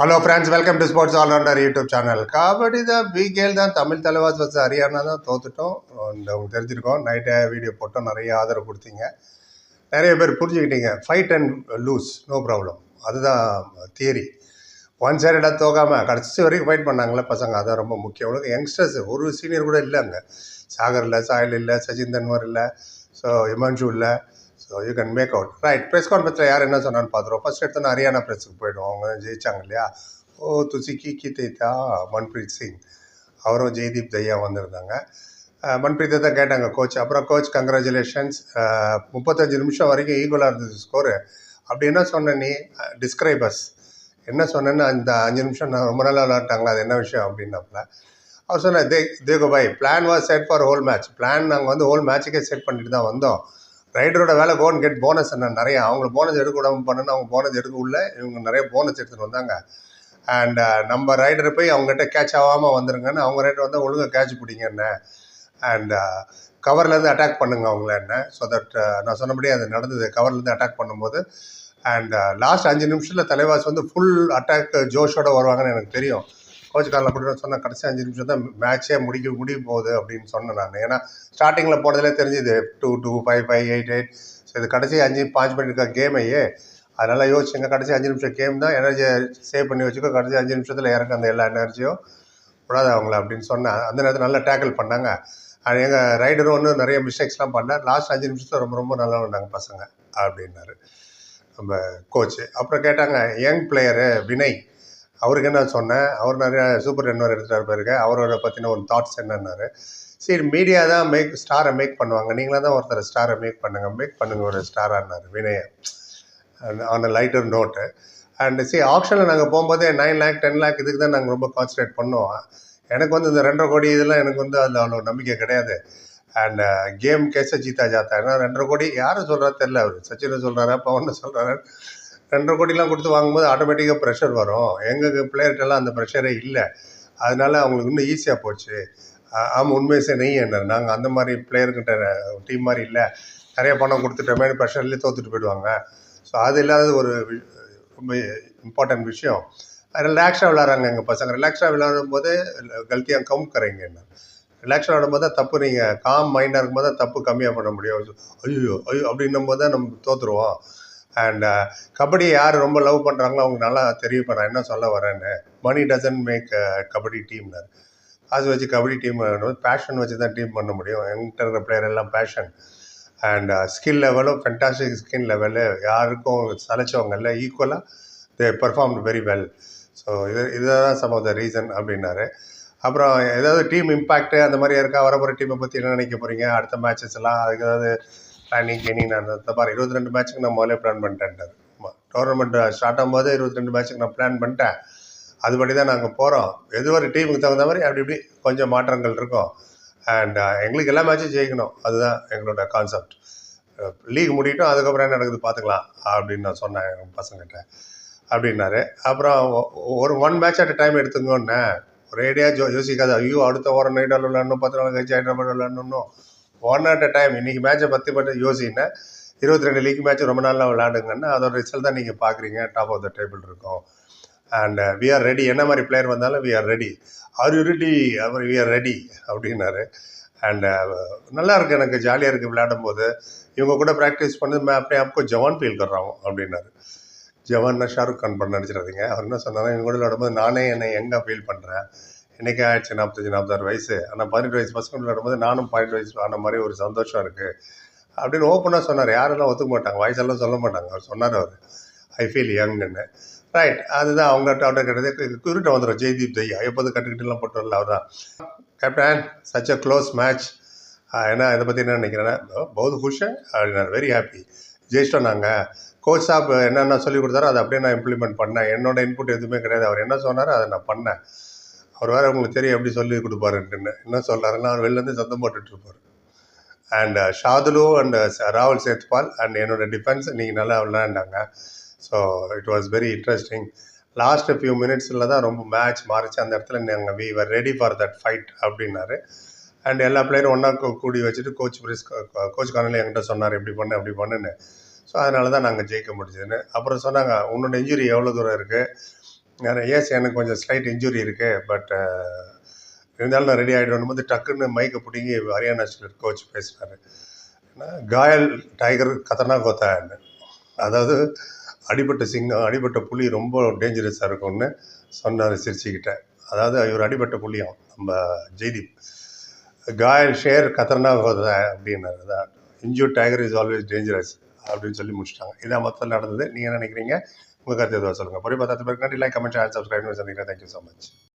Hello friends welcome to sports allrounder YouTube channel kabaddi தான் PKL தான் தமிழ் தலைவாஸ் வச்சு ஹரியானா தான் தோத்துட்டோம். And உங்களுக்கு தெரிஞ்சிருக்கோம். நைட்டே வீடியோ போட்டோம். நிறைய ஆதரவு கொடுத்தீங்க. நிறைய பேர் புரிஞ்சுக்கிட்டீங்க. Fight and lose no problem அதுதான் தியரி ஒன் சைடடாக தோகாமல் கடைசி வரைக்கும் ஃபைட் பண்ணாங்களே பசங்க. அதான் ரொம்ப முக்கியம். உங்களுக்கு யங்ஸ்டர்ஸ் ஒரு சீனியர் கூட இல்லை அங்கே. சாகர் இல்லை சாயல் இல்லை சச்சின் தன்வர் இல்லை ஸோ இமான்ஷு இல்லை. So you can make out right press கான்ஃபரன்ஸில் யார் என்ன சொன்னான்னு பார்த்துருவோம். ஃபர்ஸ்ட் எடுத்தோன்னா ஹரியானா ப்ரெஸ்ஸுக்கு போய்டுவோம். அவங்க ஜெயிச்சாங்க இல்லையா ஓ துசி கி கி தேத்தா மன்பிரீத் சிங். அவரும் ஜெய்தீப் தையா வந்திருந்தாங்க. மன்பிரீத் மன்பிரீத்தை தான் கேட்டாங்க கோச் அப்புறம் கோச் கங்க்ராச்சுலேஷன்ஸ் முப்பத்தஞ்சு நிமிஷம் வரைக்கும் ஈக்குவலாக இருந்தது ஸ்கோரு அப்படி என்ன சொன்ன நீ? டிஸ்கிரைபர்ஸ் என்ன சொன்னேன்னு அந்த அஞ்சு நிமிஷம் நான் ரொம்ப நாளாக விளாட்டாங்களா அது என்ன விஷயம்? அப்படின்னப்பல. அவர் சொன்னார் தே தேகோ பாய் plan was set for whole match plan நாங்கள் வந்து ஹோல் மேட்சுக்கே செட் பண்ணிட்டு தான் வந்தோம். ரைடரோட வேலை கோன் கெட் போனஸ் என்ன? நிறைய அவங்க போனஸ் எடுக்க விடாமல் பண்ணணும் அவங்க போனஸ் எடுக்க உள்ள இவங்க நிறைய போனஸ் எடுத்துகிட்டு வந்தாங்க. அண்ட் uh, நம்ம ரைடர் போய் அவங்ககிட்ட கேட்ச் ஆகாமல் வந்துருங்கன்னு அவங்க ரைடர் வந்தால் ஒழுங்காக கேட்ச் பிடிங்க என்ன? அண்ட் கவர்லேருந்து அட்டாக் பண்ணுங்க அவங்கள என்ன? ஸோ தட் uh, நான் சொன்னபடியே அது நடந்தது. கவர்லேருந்து அட்டாக் பண்ணும்போது அண்ட் லாஸ்ட் uh, அஞ்சு நிமிஷத்தில் தலைவாஸ் வந்து ஃபுல் அட்டாக் ஜோஷோட வருவாங்கன்னு எனக்கு தெரியும். கோச் காலில் போட்டு சொன்னால் கடைசி அஞ்சு நிமிஷம் தான் மேட்ச்சே முடிக்க முடிய போகுது அப்படின்னு சொன்னேன் நான். ஏன்னா ஸ்டார்டிங்கில் போனதுலே தெரிஞ்சுது two two five five eight eight so இது கடைசி அஞ்சு பாஞ்சு பண்ணியிருக்க கேமையே அதனால் யோசிச்சுங்க கடைசி அஞ்சு நிமிஷம் கேம் தான் எனர்ஜியை சேவ் பண்ணி வச்சுக்கோ. கடைசி அஞ்சு நிமிஷத்தில் இறக்க அந்த எல்லா எனர்ஜியும் விடாத அவங்கள அப்படின்னு சொன்னேன். அந்த நேரத்தில் நல்லா டேக்கிள் பண்ணாங்க. அது எங்கள் ரைடரும் ஒன்றும் நிறைய மிஸ்டேக்ஸ்லாம் பண்ணேன் லாஸ்ட் அஞ்சு நிமிஷத்தில் ரொம்ப ரொம்ப நல்லா விளாண்டாங்க பசங்க அப்படின்னாரு. நம்ம கோச்சு அப்புறம் கேட்டாங்க யங் பிளேயரு வினய் அவருக்கு என்ன சொன்னேன் அவர் நிறைய சூப்பர் டென்வர் எடுத்துகிட்டு போயிருக்க அவரோட பற்றின ஒரு தாட்ஸ் என்னன்னாரு. சரி மீடியா தான் மேக் ஸ்டாரை மேக் பண்ணுவாங்க. நீங்களாக தான் ஒருத்தர் ஸ்டாரை மேக் பண்ணுங்கள் மேக் பண்ணுங்கள் ஒரு ஸ்டாரான்னாரு Vinayan on a lighter note and சரி ஆப்ஷனில் நாங்கள் போகும்போதே நைன் லேக் டென் லேக் இதுக்கு தான் நாங்கள் ரொம்ப கான்சன்ட்ரேட் பண்ணுவோம். எனக்கு வந்து இந்த ரெண்டரை கோடி இதெல்லாம் எனக்கு வந்து அதில் அவ்வளோ நம்பிக்கை கிடையாது. அண்ட் uh, கேம் கேச ஜீத்தா ஜாத்தா ஏன்னா ரெண்டரை கோடி யாரும் சொல்கிறா தெரில அவர். சச்சினை சொல்கிறாரா பவன் சொல்கிறாரு ரெண்டரை கோடிலாம் கொடுத்து வாங்கும்போது ஆட்டோமேட்டிக்காக ப்ரெஷர் வரும். எங்கள் பிளேயர்கிட்டலாம் அந்த ப்ரெஷரே இல்லை. அதனால அவங்களுக்கு இன்னும் ஈஸியாக போச்சு. ஆமாம் உண்மையை சே நெய் என்ன? நாங்கள் அந்த மாதிரி பிளேயர்கிட்ட டீம் மாதிரி இல்லை. நிறைய பணம் கொடுத்துட்டோமே ப்ரெஷர்லேயே தோத்துட்டு போயிடுவாங்க. ஸோ அது இல்லாத ஒரு ரொம்ப இம்பார்ட்டன்ட் விஷயம். ரிலாக்ஸாக விளாட்றாங்க எங்கள் பசங்க. ரிலாக்ஸாக விளாடும் போது கல்த்தியாக கம் கரைங்க என்ன? ரிலாக்ஸாக விளாடும் போது தான் தப்பு. நீங்கள் காம் மைண்டாக இருக்கும்போது தான் தப்பு கம்மியாக பண்ண முடியும். ஐயோ ஐயோ அப்படின்னும் போது தான் நம்ம தோற்றுருவோம் அண்ட் uh, கபடி யார் ரொம்ப லவ் பண்ணுறாங்களோ அவங்க நல்லா தெரிவிப்பேன். நான் என்ன சொல்ல வரேன்னு. மணி டசன்ட் மேக் கபடி டீம்னர் அது வச்சு கபடி டீம் பேஷன் வச்சு தான் டீம் பண்ண முடியும். என்கிட்ட இருக்கிற பிளேயர் எல்லாம் பேஷன் அண்ட் ஸ்கில் லெவலும் ஃபென்டாஸ்டிக் ஸ்கில் லெவலு யாருக்கும் சலைச்சவங்க இல்லை. ஈக்குவலாக they perform very well so இது இதுதான் சம் ஆஃப் த ரீசன் அப்படின்னாரு. அப்புறம் ஏதாவது டீம் இம்பாக்ட்டு அந்த மாதிரி இருக்கா? வரப்போகிற டீமை பற்றி என்ன நினைக்க போகிறீங்க அடுத்த மேட்சஸ் எல்லாம் அதுக்கு ஏதாவது பிளானிங் கெனிங் நான் இந்த பாரு இருபத்தி ரெண்டு மேட்ச்சுக்கு நான் முதல்ல பிளான் பண்ணிட்டேன்ட்டார் ஆமாம் டோர்னமெண்ட் ஸ்டார்ட் ஆகும்போது இருபத்தி ரெண்டு மேட்ச்சுக்கு நான் பிளான் பண்ணிட்டேன். அதுபடி தான் நாங்கள் போகிறோம் எது ஒரு டீமுக்கு தகுந்த மாதிரி அப்படி இப்படி கொஞ்சம் மாற்றங்கள் இருக்கும். அண்ட் uh, எங்களுக்கு எல்லா மேட்சும் ஜெயிக்கணும். அதுதான் எங்களோட கான்செப்ட் லீக் முடியட்டும் அதுக்கப்புறம் என்ன நடக்குது பார்த்துக்கலாம். அப்படின்னு நான் சொன்னேன் எங்கள் பசங்கிட்ட அப்படின்னாரு. அப்புறம் ஒரு ஒன் மேட்ச் அட் டைம் எடுத்துங்கன்னே ஒரேடியாக ஜோ யோசிக்காது ஐயோ அடுத்த வாரம் நைட் விளாட்ணும் பத்து நாள் கழிச்சு ஹைதராபாத் விளாடணும் ஒன் அட் அ டைம் இன்றைக்கி மேட்ச்சை பற்றி மட்டும் யோசிங்கன்னா இருபத்தி ரெண்டு லீக் மேட்ச் ரொம்ப நாளாக விளாண்டுங்கன்னா அதோட ரிசல்ட் தான் நீங்கள் பார்க்குறீங்க டாப் ஆஃப் த டேபிள் இருக்கும். அண்ட் வி ஆர் ரெடி என்ன மாதிரி பிளேயர் வந்தாலும் we are ready are you ready our we are ready அப்படின்னாரு. அண்ட் uh, நல்லா இருக்குது எனக்கு ஜாலியாக இருக்குது விளையாடும் போது இவங்க கூட ப்ராக்டிஸ் பண்ணி மே அப்படியே அப்போ ஜவான் ஃபீல் கர்றாங்க அப்படின்னாரு. ஜவான்னா ஷாருக் கான் பண்ண நினச்சிடாதீங்க அவர் என்ன சொன்னாங்க இவங்க கூட விளையாடும் போது நானே என்னை எங்கே ஃபீல் பண்ணுறேன் என்னைக்கே ஆயிடுச்சு நாற்பத்தஞ்சு நாற்பத்தாறு வயசு. ஆனால் பதினெட்டு வயசு பசங்க விளையாடும்போது நானும் பதினெட்டு வயசு ஆன மாதிரி ஒரு சந்தோஷம் இருக்குது அப்படின்னு ஓப்பனாக சொன்னார். யாரெல்லாம் ஒத்துக்க மாட்டாங்க? வயசெல்லாம் சொல்ல மாட்டாங்க. அவர் சொன்னார் அவர். ஐ ஃபீல் யங்குன்னு ரைட் அதுதான் அவங்ககிட்ட அவர்கிட்ட கேட்டது. குருட்ட வந்துடும் ஜெய்தீப் தையா எப்போது கட்டுக்கிட்டுலாம் போட்டு வரல அவர் தான் captain such a close match ஏன்னா இதை பற்றி என்ன நினைக்கிறேன்னா? பௌத் ஹுஷன் அப்படின்னாரு. வெரி ஹாப்பி ஜெயிச்சிட்டோம் நாங்கள் கோச் சாப் என்னென்ன சொல்லி கொடுத்தாரோ அதை அப்படியே நான் இம்ப்ளிமெண்ட் பண்ணேன். என்னோட இன்புட் எதுவுமே கிடையாது. அவர் என்ன சொன்னாரோ அதை நான் பண்ணேன். அவர் வேறு உங்களுக்கு தெரியும் எப்படி சொல்லி கொடுப்பாருன்ட்டுன்னு. என்ன சொல்கிறாருன்னா அவர் வெளிலேருந்து சத்தம் போட்டுட்டு இருப்பார். And uh, Shadloui and uh, ராகுல் சேத்பால் அண்ட் என்னோட டிஃபென்ஸ் நீங்கள் நல்லா விளையாண்டாங்க. So it was very interesting last few மினிட்ஸில் தான் ரொம்ப மேட்ச் மாறிச்சு. அந்த இடத்துல நாங்கள் we were ready for that fight அப்படின்னாரு. அண்ட் எல்லா பிளேயரும் ஒன்றா கூடி வச்சுட்டு கோச் பிரிஸ் கோச் காலையில் என்கிட்ட சொன்னார் இப்படி பண்ணு அப்படி பண்ணுன்னு. ஸோ அதனால தான் நாங்கள் ஜெயிக்க முடிஞ்சதுன்னு. அப்புறம் சொன்னாங்க உன்னோட இன்ஜுரி எவ்வளோ தூரம் இருக்குது எஸ் எனக்கு கொஞ்சம் ஸ்லைட் இன்ஜுரி இருக்குது பட் இருந்தாலும் நான் ரெடி ஆகிடணும் போது டக்குன்னு மைக்கை பிடிங்கி ஹரியானா ஸ்டேட் கோச் பேசினார் காயல் டைகர் கத்தனா கோத்தான்னு அதாவது அடிபட்ட சிங்கம் அடிபட்ட புலி ரொம்ப டேஞ்சரஸாக இருக்கும்னு சொன்னார் சிரிச்சுக்கிட்டேன் அதாவது இவர் அடிபட்ட புலியும் நம்ம ஜெய்தீப். காயல் ஷேர் கத்தர்னா ஹோதா அப்படின்னாரு. அதான் injured tiger is always dangerous அப்படின்னு சொல்லி முடிச்சிட்டாங்க. இதான் மொத்தம் நடந்தது. நீங்கள் நினைக்கிறீங்க? उनका कर दे दो असल में पूरी बताते मेरे लाइक कमेंट एंड सब्सक्राइब नहीं करना थैंक यू सो मच